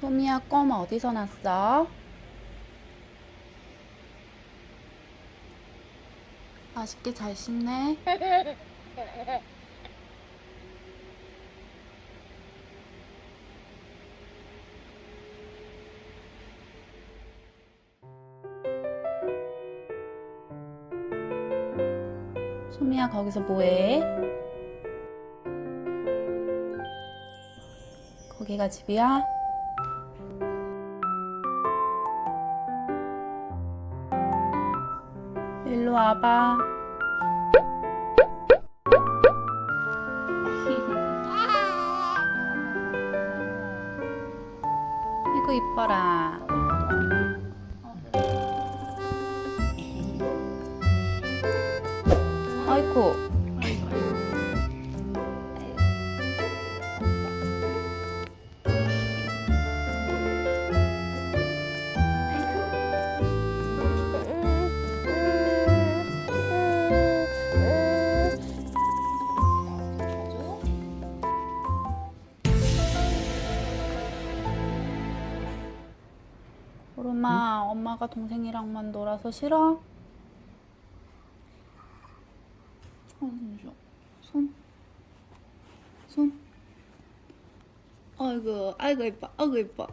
소미야 껌 어디서 났어? 맛있게 잘 씹네. 소미야 거기서 뭐해? 거기가 집이야? 일로 와봐. 이뻐라. 아이고. 엄마가 동생이랑만 놀아서 싫어? 손 줘. 손. 손. 아이고, 아이고 이뻐, 아이고 이뻐,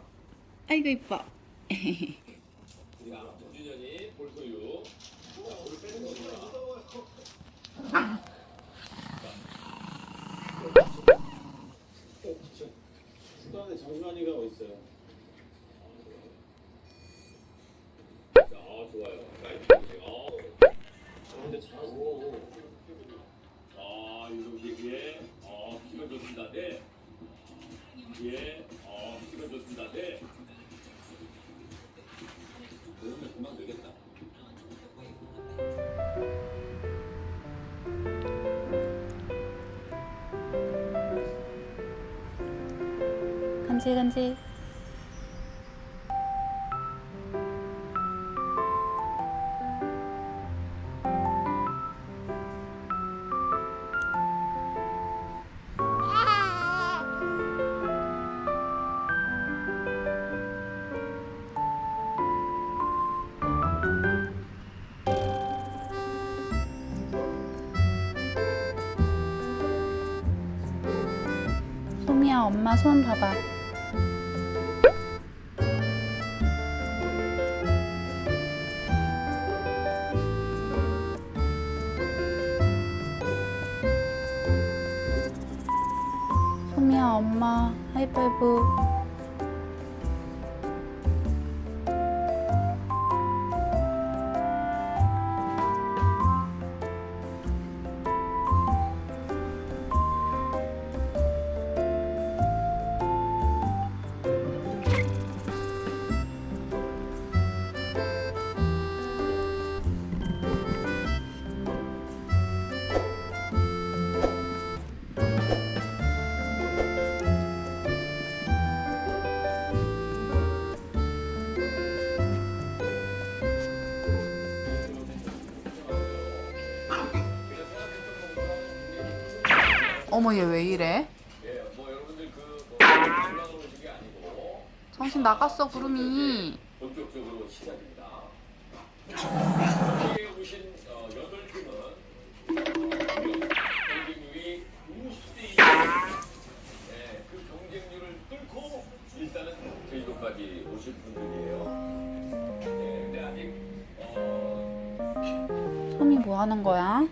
아이고 이뻐. 자, 정준현이 볼소유. 수도안에 정준환이가 어디 있어요? 자, 좋아요. 자, 이렇게 어. 근데 잘하고 아, 유성식의 어, 시간 좋습니다. 네. 예, 어, 시간 좋습니다. 네. 그러면 그만 되겠다. 간질간질. 엄마 손 봐봐. 소미야, 엄마 하이파이브. 어머 얘 왜 이래? 정신 나갔어 구름이. 본격적으로 시작입니다. 여기 오신 어, 여덟 팀은 경쟁률이 50대 2. 네, 그 경쟁률을 뚫고 일단은 제주도까지 오실 분들이에요. 네, 근데 아직 어, 소미 뭐 하는 거야?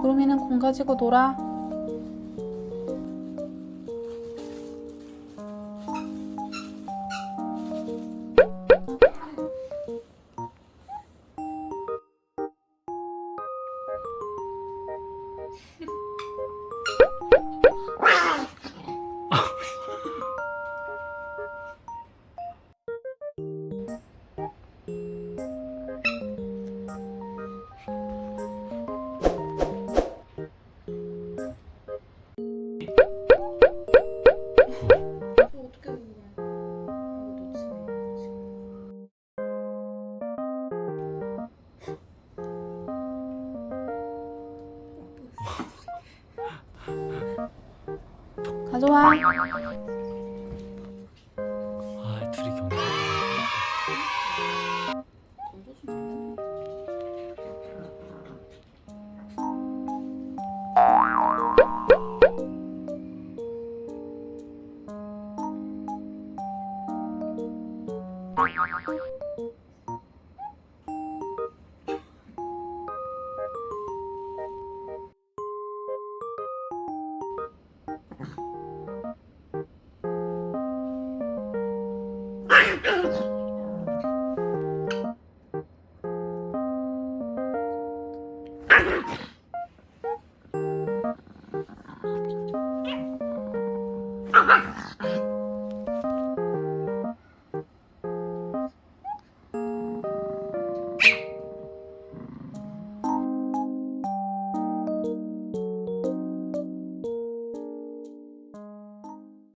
구름이는 공 가지고 놀아. 가져와. 아 둘이 경쟁.